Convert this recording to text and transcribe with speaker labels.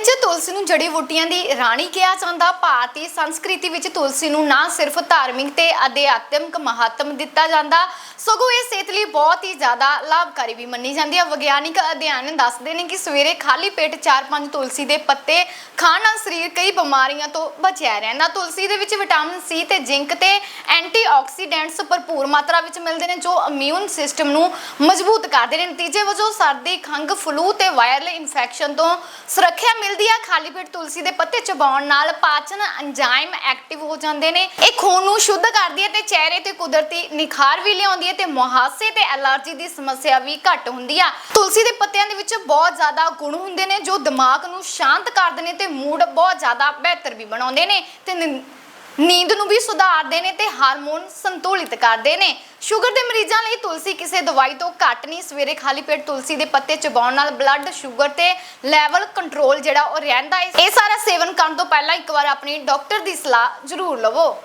Speaker 1: ਵਿੱਚ ਤੁਲਸੀ ਨੂੰ ਜੜੀ ਬੂਟੀਆਂ ਦੀ ਰਾਣੀ ਕਿਹਾ ਜਾਂਦਾ। ਭਾਰਤੀ ਸੰਸਕ੍ਰਿਤੀ ਵਿੱਚ ਤੁਲਸੀ ਨੂੰ ਨਾ ਸਿਰਫ ਧਾਰਮਿਕ ਤੇ ਅਧਿਆਤਮਿਕ ਮਹੱਤਵ ਦਿੱਤਾ ਜਾਂਦਾ, ਸਗੋਂ ਇਹ ਸਿਹਤ ਲਈ ਬਹੁਤ ਹੀ ਜ਼ਿਆਦਾ ਲਾਭਕਾਰੀ ਵੀ ਮੰਨੀ ਜਾਂਦੀ ਹੈ। ਵਿਗਿਆਨਿਕ ਅਧਿਐਨ ਦੱਸਦੇ ਨੇ ਕਿ ਸਵੇਰੇ ਖਾਲੀ ਪੇਟ 4-5 ਤੁਲਸੀ ਦੇ ਪੱਤੇ ਖਾਣ ਨਾਲ ਸਰੀਰ ਕਈ ਬਿਮਾਰੀਆਂ ਤੋਂ ਬਚਿਆ ਰਹਿੰਦਾ। ਤੁਲਸੀ ਦੇ ਵਿੱਚ ਵਿਟਾਮਿਨ ਸੀ ਤੇ ਜ਼ਿੰਕ ਤੇ ਐਂਟੀਆਕਸੀਡੈਂਟਸ ਭਰਪੂਰ ਮਾਤਰਾ ਵਿੱਚ ਮਿਲਦੇ ਨੇ, ਜੋ ਇਮਿਊਨ ਸਿਸਟਮ ਨੂੰ ਮਜ਼ਬੂਤ ਕਰਦੇ ਨੇ। ਨਤੀਜੇ ਵਜੋਂ ਸਰਦੀ ਖੰਗ ਫਲੂ ਤੇ ਵਾਇਰਲ ਇਨਫੈਕਸ਼ਨ ਤੋਂ ਸੁਰੱਖਿਆ ਮਿਲਦੀ ਹੈ ਖਾਲੀ ਪੇਟ ਤੁਲਸੀ ਦੇ ਪੱਤੇ ਚਬਾਉਣ ਨਾਲ ਪਾਚਨ ਐਂਜ਼ਾਈਮ ਐਕਟਿਵ ਹੋ ਜਾਂਦੇ ਨੇ। ਇਹ ਖੂਨ ਨੂੰ ਸ਼ੁੱਧ ਕਰਦੀ ਹੈ ਤੇ ਚਿਹਰੇ ਤੇ ਕੁਦਰਤੀ ਨਿਖਾਰ ਵੀ ਲਿਆਉਂਦੀ ਹੈ ਤੇ ਮੁਹਾਸੇ ਤੇ ਐਲਰਜੀ ਦੀ ਸਮੱਸਿਆ ਵੀ ਘੱਟ ਹੁੰਦੀ ਆ। ਤੁਲਸੀ ਦੇ ਪੱਤਿਆਂ ਦੇ ਵਿੱਚ ਬਹੁਤ ਜ਼ਿਆਦਾ ਗੁਣ ਹੁੰਦੇ ਨੇ, ਜੋ ਦਿਮਾਗ ਨੂੰ ਸ਼ਾਂਤ ਕਰਦੇ ਨੇ ਤੇ ਮੂਡ ਬਹੁਤ ਜ਼ਿਆਦਾ ਬਿਹਤਰ ਵੀ ਬਣਾਉਂਦੇ ਨੇ। ਤੇ ਨੀਂਦ ਨੂੰ ਵੀ ਸੁਧਾਰਦੇ ਨੇ ਤੇ ਹਾਰਮੋਨ ਸੰਤੁਲਿਤ ਕਰਦੇ ਨੇ। ਸ਼ੂਗਰ ਦੇ ਮਰੀਜ਼ਾਂ ਲਈ ਤੁਲਸੀ ਕਿਸੇ ਦਵਾਈ ਤੋਂ ਘੱਟ ਨਹੀਂ। ਸਵੇਰੇ ਖਾਲੀ ਪੇਟ ਤੁਲਸੀ ਦੇ ਪੱਤੇ ਚਬਾਉਣ ਨਾਲ ਬਲੱਡ ਸ਼ੂਗਰ ਤੇ ਲੈਵਲ ਕੰਟਰੋਲ ਜਿਹੜਾ ਉਹ ਰਹਿੰਦਾ ਹੈ ਇਹ ਸਾਰਾ ਸੇਵਨ ਕਰਨ ਤੋਂ ਪਹਿਲਾਂ ਇੱਕ ਵਾਰ ਆਪਣੀ ਡਾਕਟਰ ਦੀ ਸਲਾਹ ਜ਼ਰੂਰ ਲਵੋ।